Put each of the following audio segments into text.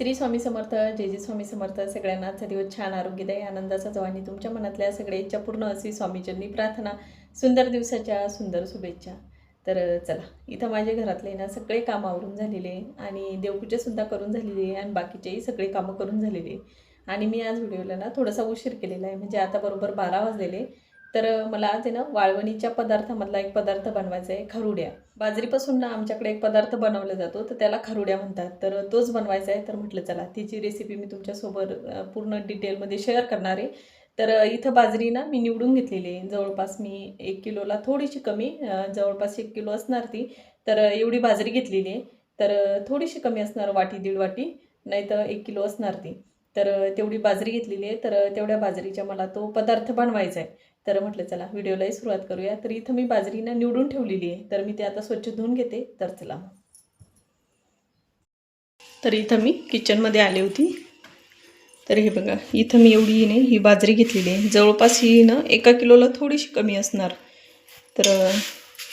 श्री स्वामी समर्थ जे जे स्वामी समर्थ. सगळ्यांना आजचा दिवस छान आरोग्यदायी आनंदाचा जवानी आणि तुमच्या मनातल्या सगळ्या इच्छा पूर्ण अशी स्वामीचरणी प्रार्थना सुंदर दिवसाच्या सुंदर शुभेच्छा. तर चला इथं माझ्या घरातले ना सगळे काम आवरून झालेले आणि देवपूजासुद्धा करून झालेली आहे आणि बाकीचेही सगळे कामं करून झालेले. आहे. आणि मी आज व्हिडिओला ना थोडासा उशीर केलेला आहे म्हणजे आता बरोबर बारा वाजलेले. तर मला आज आहे ना वाळवणीच्या पदार्थामधला एक पदार्थ बनवायचा आहे खरुड्या. बाजरीपासून ना आमच्याकडे एक पदार्थ बनवला जातो तर त्याला खरुड्या म्हणतात. तर तोच बनवायचा आहे तर म्हटलं चला तिची रेसिपी मी तुमच्यासोबत पूर्ण डिटेलमध्ये शेअर करणार आहे. तर इथं बाजरी ना मी निवडून घेतलेली आहे. जवळपास मी एक किलोला थोडीशी कमी जवळपास एक किलो असणार ती. तर एवढी बाजरी घेतलेली आहे. तर थोडीशी कमी असणार वाटी दीड वाटी नाही तर एक किलो असणार ती. तर तेवढी बाजरी घेतलेली आहे. तर तेवढ्या बाजरीच्या मला तो पदार्थ बनवायचा आहे तर म्हटलं चला व्हिडिओलाही सुरुवात करूया. तर इथं मी बाजरीनं निवडून ठेवलेली आहे. तर मी ते आता स्वच्छ धुवून घेते. तर चला तर इथं मी किचनमध्ये आले होती. तर हे बघा इथं मी एवढी नाही ही बाजरी घेतलेली आहे. जवळपास ही ना एका किलोला थोडीशी कमी असणार. तर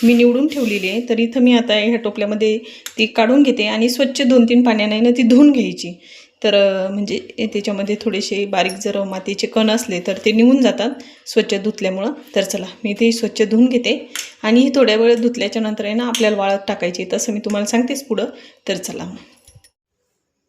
मी निवडून ठेवलेली आहे. तर इथं मी आता ह्या टोपल्यामध्ये ती काढून घेते आणि स्वच्छ दोन तीन पाण्याने ना ती धुवून घ्यायची. तर म्हणजे त्याच्यामध्ये थोडेसे बारीक जर मातीचे कण असले तर ते निघून जातात स्वच्छ धुतल्यामुळं. तर चला मी ते स्वच्छ धुवून घेते. आणि ही थोड्या वेळ धुतल्याच्या नंतर आहे ना आपल्याला वाळत टाकायची. तसं मी तुम्हाला सांगतेच पुढं. तर चला मग.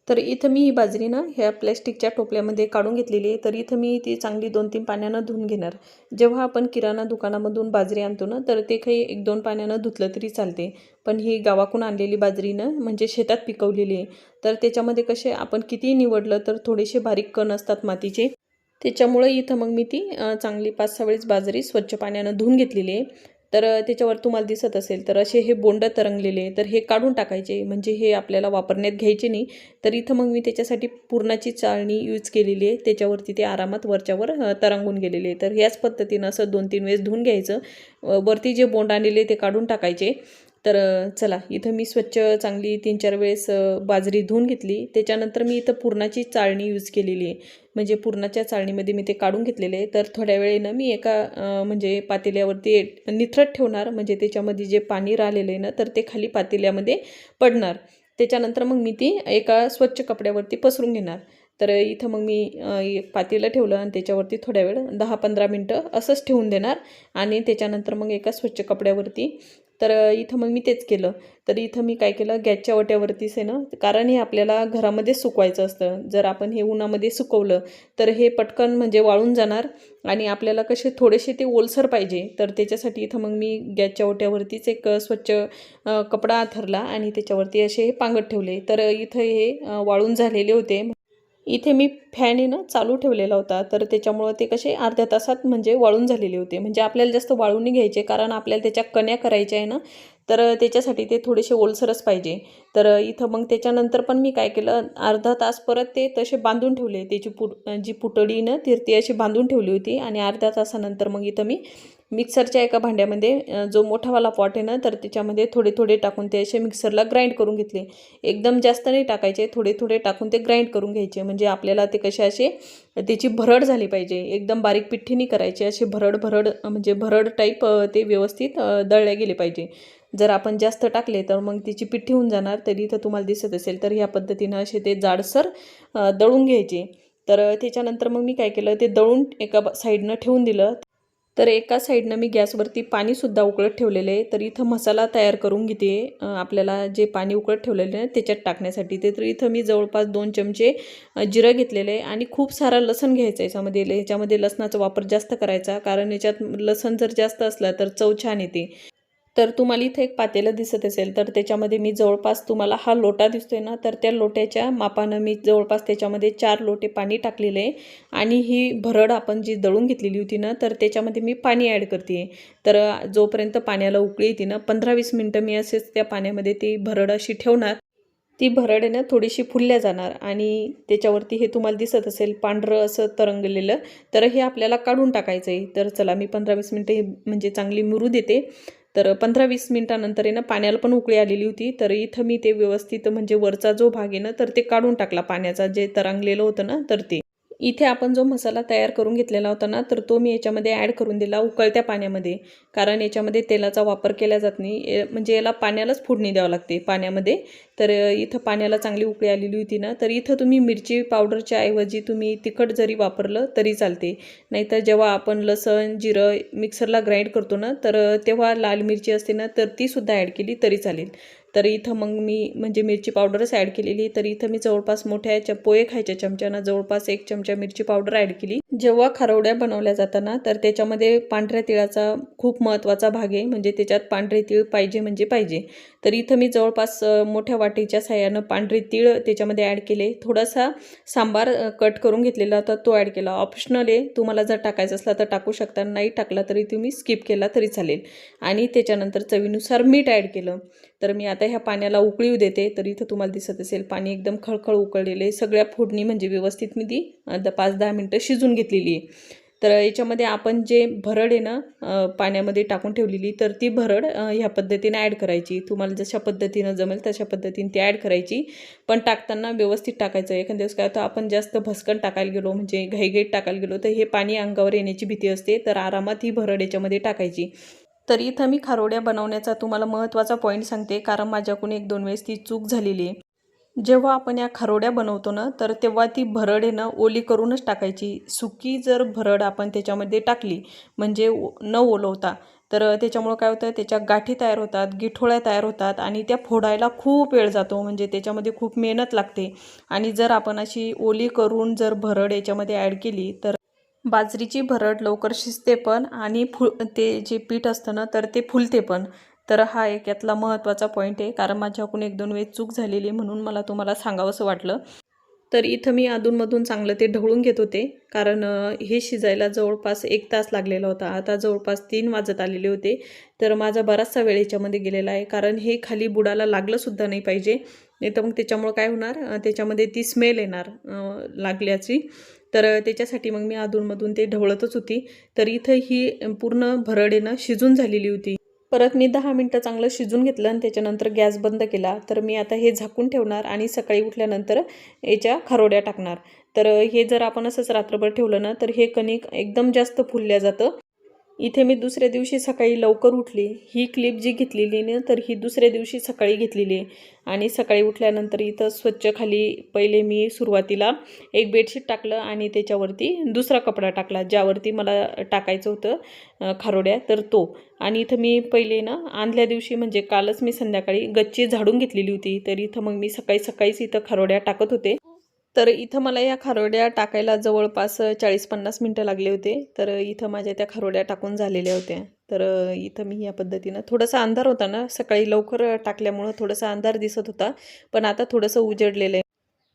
तर इथं मी ही बाजरी ना ह्या प्लॅस्टिकच्या टोपल्यामध्ये काढून घेतलेली आहे. तर इथं मी ती चांगली दोन तीन पाण्यानं धुवून घेणार. जेव्हा आपण किराणा दुकानामधून बाजरी आणतो ना तर ते काही एक दोन पाण्यानं धुतलं तरी चालते. पण ही गावाकडून आणलेली बाजरीनं म्हणजे शेतात पिकवलेली आहे. तर त्याच्यामध्ये कसे आपण कितीही निवडलं तर थोडेसे बारीक कण असतात मातीचे. त्याच्यामुळं इथं मग मी ती चांगली पाच सहा वेळेस बाजरी स्वच्छ पाण्यानं धुवून घेतलेली आहे. तर त्याच्यावर तुम्हाला दिसत असेल तर असे हे बोंड तरंगलेले तर हे काढून टाकायचे म्हणजे हे आपल्याला वापरण्यात घ्यायचे नाही. तर इथं मग मी त्याच्यासाठी पूर्णाची चाळणी यूज केलेली आहे. त्याच्यावरती ते आरामात वरच्यावर तरंगून गेलेले आहे तर ह्याच पद्धतीनं असं दोन तीन वेळेस धुवून घ्यायचं. वरती जे बोंड आणलेले ते काढून टाकायचे. तर चला इथं मी स्वच्छ चांगली तीन चार वेळेस बाजरी धुवून घेतली. त्याच्यानंतर मी इथं पुरणाची चाळणी यूज केलेली आहे. म्हणजे पुरणाच्या चाळणीमध्ये मी ते काढून घेतलेले आहे. तर थोड्या वेळेनं मी एका म्हणजे पातेल्यावरती निथरत ठेवणार. म्हणजे त्याच्यामध्ये जे पाणी राहिलेलं आहे ना तर ते खाली पातेल्यामध्ये पडणार. त्याच्यानंतर मग मी ती एका स्वच्छ कपड्यावरती पसरून घेणार. तर इथं मग मी पातेलं ठेवलं आणि त्याच्यावरती थोड्या वेळ दहा पंधरा मिनटं असंच ठेवून देणार. आणि त्याच्यानंतर मग एका स्वच्छ कपड्यावरती तर इथं मग मी तेच केलं. तर इथं मी काय केलं गॅसच्या ओट्यावरतीच आहे ना कारण हे आपल्याला घरामध्येच सुकवायचं असतं. जर आपण हे उन्हामध्ये सुकवलं तर हे पटकन म्हणजे वाळून जाणार आणि आपल्याला कसे थोडेसे ते ओलसर पाहिजे. तर त्याच्यासाठी इथं मग मी गॅसच्या ओट्यावरतीच एक स्वच्छ कपडा आथरला आणि त्याच्यावरती असे हे पांगत ठेवले. तर इथं हे वाळून झालेले होते. इथे मी फॅन ना चालू ठेवलेला होता. तर त्याच्यामुळं ते कसे अर्ध्या तासात म्हणजे वाळून झालेले होते. म्हणजे आपल्याला जास्त वाळून नाही घ्यायचे कारण आपल्याला त्याच्या कण्या करायच्या आहे ना तर त्याच्यासाठी ते थोडेसे ओलसरच पाहिजे. तर इथं मग त्याच्यानंतर पण मी काय केलं अर्धा तास परत ते तसे बांधून ठेवले. त्याची पुट जी पुटडी ना ती अशी बांधून ठेवली होती. आणि अर्ध्या तासानंतर मग इथं मी मिक्सरच्या एका भांड्यामध्ये जो मोठावाला पॉट आहे ना तर त्याच्यामध्ये थोडे थोडे टाकून ते असे मिक्सरला ग्राइंड करून घेतले. एकदम जास्त नाही टाकायचे थोडे थोडे टाकून ते ग्राइंड करून घ्यायचे. म्हणजे आपल्याला ते कसे असे त्याची भरड झाली पाहिजे. एकदम बारीक पिठ्ठी नाही करायची असे भरड भरड म्हणजे भरड टाईप ते व्यवस्थित दळले गेले पाहिजे. जर आपण जास्त टाकले तर मग तिची पिठ्ठी होऊन जाणार. तरी इथं तुम्हाला दिसत असेल तर ह्या पद्धतीनं असे ते जाडसर दळून घ्यायचे. तर त्याच्यानंतर मग मी काय केलं ते दळून एका साईडनं ठेवून दिलं. तर एका साईडनं मी गॅसवरती पाणीसुद्धा उकळत ठेवलेलं आहे. तर इथं मसाला तयार करून घेते. आपल्याला जे पाणी उकळत ठेवलेलं आहे त्याच्यात टाकण्यासाठी. ते तर इथं मी जवळपास दोन चमचे जिरं घेतलेलं आहे. आणि खूप सारा लसण घ्यायचं आहे याच्यामध्ये. याच्यामध्ये लसणाचा वापर जास्त करायचा. कारण याच्यात लसण जर जास्त असलं तर चव छान येते. तर तुम्हाला इथे एक पातेलं दिसत असेल तर त्याच्यामध्ये मी जवळपास तुम्हाला हा लोटा दिसतोय ना तर त्या लोट्याच्या मापानं मी जवळपास त्याच्यामध्ये चार लोटे पाणी टाकलेले आहे. आणि ही भरड आपण जी दळून घेतलेली होती ना तर त्याच्यामध्ये मी पाणी ॲड करते तर जोपर्यंत पाण्याला उकळी येते ना पंधरा वीस मिनटं मी असेच त्या पाण्यामध्ये ती भरड अशी ठेवणार. ती भरड आहे ना थोडीशी फुलल्या जाणार. आणि त्याच्यावरती हे तुम्हाला दिसत असेल पांढरं असं तरंगलेलं. तर हे आपल्याला काढून टाकायचं आहे तर चला मी पंधरा वीस मिनटं हे म्हणजे चांगली मुरू देते. तर पंधरा वीस मिनटानंतर आहे ना पाण्याला पण उकळी आलेली होती. तर इथं मी ते व्यवस्थित म्हणजे वरचा जो भाग आहे ना तर ते काढून टाकला पाण्याचा जे तरंगलेलं होतं ना तर ते. इथे आपण जो मसाला तयार करून घेतलेला होता ना तर तो मी याच्यामध्ये ॲड करून दिला उकळत्या पाण्यामध्ये. कारण याच्यामध्ये तेलाचा वापर केला जात नाही. ए- म्हणजे याला पाण्यालाच फोडणी द्यावं लागते पाण्यामध्ये. तर इथं पाण्याला चांगली उकळी आलेली होती ना तर इथं तुम्ही मिरची पावडरच्या ऐवजी तुम्ही तिखट जरी वापरलं तरी चालते. नाहीतर जेव्हा आपण लसण जिरं मिक्सरला ग्राइंड करतो ना तर तेव्हा लाल मिरची असते ना तर तीसुद्धा ॲड केली तरी चालेल. तर इथं मग मी म्हणजे मिरची पावडरच ॲड केलेली. तर इथं मी जवळपास मोठ्या च पोहे खायच्या चमच्यानं जवळपास एक चमचा मिरची पावडर ॲड केली. जेव्हा खारवड्या बनवल्या जाताना तर त्याच्यामध्ये पांढऱ्या तिळाचा खूप महत्त्वाचा भाग आहे. म्हणजे त्याच्यात पांढरे तीळ पाहिजे म्हणजे पाहिजे. तर इथं मी जवळपास मोठ्या वाटीच्या साह्यानं पांढरे तीळ त्याच्यामध्ये ॲड केले. थोडासा सांबार कट करून घेतलेला होता तो ॲड केला. ऑप्शनल आहे. तुम्हाला जर टाकायचा असला तर टाकू शकता. नाही टाकला तरी तुम्ही स्किप केला तरी चालेल. आणि त्याच्यानंतर चवीनुसार मीठ ॲड केलं. तर मी आता ह्या पाण्याला उकळीव देते. तर इथं तुम्हाला दिसत असेल पाणी एकदम खळखळ उकळलेले सगळ्या फोडणी म्हणजे व्यवस्थित मी ती द पाच दहा मिनटं शिजून घेतलेली आहे. तर याच्यामध्ये आपण जे भरड आहे ना पाण्यामध्ये टाकून ठेवलेली तर ती भरड ह्या पद्धतीने ॲड करायची. तुम्हाला जशा पद्धतीनं जमेल तशा पद्धतीने ती ॲड करायची. पण टाकताना व्यवस्थित टाकायचं. एखाद्या दिवस काय होतं आपण जास्त भस्कन टाकायला गेलो म्हणजे घाईघाईत टाकायला गेलो तर हे पाणी अंगावर येण्याची भीती असते. तर आरामात ही भरड याच्यामध्ये टाकायची. तर इथं मी खारोड्या बनवण्याचा तुम्हाला महत्त्वाचा पॉईंट सांगते कारण माझ्याकडून एक दोन वेळेस ती चूक झालेली आहे. जेव्हा आपण या खारोड्या बनवतो ना तर तेव्हा ती भरड येणं ओली करूनच टाकायची. सुकी जर भरड आपण त्याच्यामध्ये टाकली म्हणजे ओ- न ओलवता तर त्याच्यामुळं काय होतं त्याच्या गाठी तयार होतात गिठोळ्या तयार होतात आणि त्या फोडायला खूप वेळ जातो म्हणजे त्याच्यामध्ये खूप मेहनत लागते. आणि जर आपण अशी ओली करून जर भरड याच्यामध्ये ॲड केली तर बाजरीची भरड लवकर शिजते पण आणि फु ते जे पीठ असतं ना तर ते फुलते पण. तर हा एक यातला महत्त्वाचा पॉईंट आहे कारण माझ्याकडून एक दोन वेळेस चूक झालेली म्हणून मला तुम्हाला सांगावंसं वाटलं. तर इथं मी अधूनमधून चांगलं ते ढवळून घेत होते कारण हे शिजायला जवळपास एक तास लागलेला होता. आता जवळपास तीन वाजत आलेले होते. तर माझा बराचसा वेळ याच्यामध्ये गेलेला आहे कारण हे खाली बुडाला लागलंसुद्धा नाही पाहिजे. नाही तर मग त्याच्यामुळं काय होणार? त्याच्यामध्ये ती स्मेल येणार लागल्याची. तर त्याच्यासाठी मग मी अधूनमधून ते ढवळतच होती. तर इथं ही पूर्ण भरडेनं शिजून झालेली होती. परत मी दहा मिनटं चांगलं शिजून घेतलं आणि त्याच्यानंतर गॅस बंद केला. तर मी आता हे झाकून ठेवणार आणि सकाळी उठल्यानंतर याच्या खारोड्या टाकणार. तर हे जर आपण असंच रात्रभर ठेवलं ना तर हे कणिक एकदम जास्त फुलल्या जातं. इथे मी दुसऱ्या दिवशी सकाळी लवकर उठली. ही क्लिप जी घेतलेली ना तर ही दुसऱ्या दिवशी सकाळी घेतलेली आहे. आणि सकाळी उठल्यानंतर इथं स्वच्छ खाली पहिले मी सुरुवातीला एक बेडशीट टाकलं आणि त्याच्यावरती दुसरा कपडा टाकला ज्यावरती मला टाकायचं होतं खारोड्या तर तो. आणि इथं मी पहिले ना आणल्या दिवशी म्हणजे कालच मी संध्याकाळी गच्ची झाडून घेतलेली होती. तर इथं मग मी सकाळी सकाळीच इथं खारोड्या टाकत होते. तर इथं मला या खारोड्या टाकायला जवळपास चाळीस पन्नास मिनटं लागले होते. तर इथं माझ्या त्या खारोड्या टाकून झालेल्या होत्या. तर इथं मी या पद्धतीनं थोडासा अंधार होता ना सकाळी लवकर टाकल्यामुळं थोडासा अंधार दिसत होता. पण आता थोडंसं उजडलेलं आहे.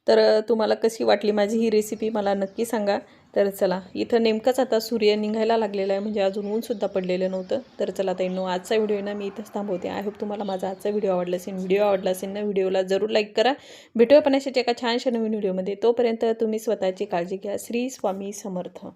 तर तुम्हाला कशी वाटली माझी ही रेसिपी मला नक्की सांगा. तर चला इथं नेमकंच आता सूर्य निघायला लागलेला आहे म्हणजे अजून ऊनसुद्धा पडलेलं नव्हतं. तर चला ताईंनो आजचा व्हिडिओ ना मी इथंच थांबवते. आय होप तुम्हाला माझा आजचा व्हिडिओ आवडला असेल व्हिडिओ आवडला असेल ना व्हिडिओला जरूर लाईक करा. भेटूया पण अशाच एका छानशा नवीन व्हिडिओमध्ये. तोपर्यंत तुम्ही स्वतःची काळजी घ्या. श्री स्वामी समर्थ.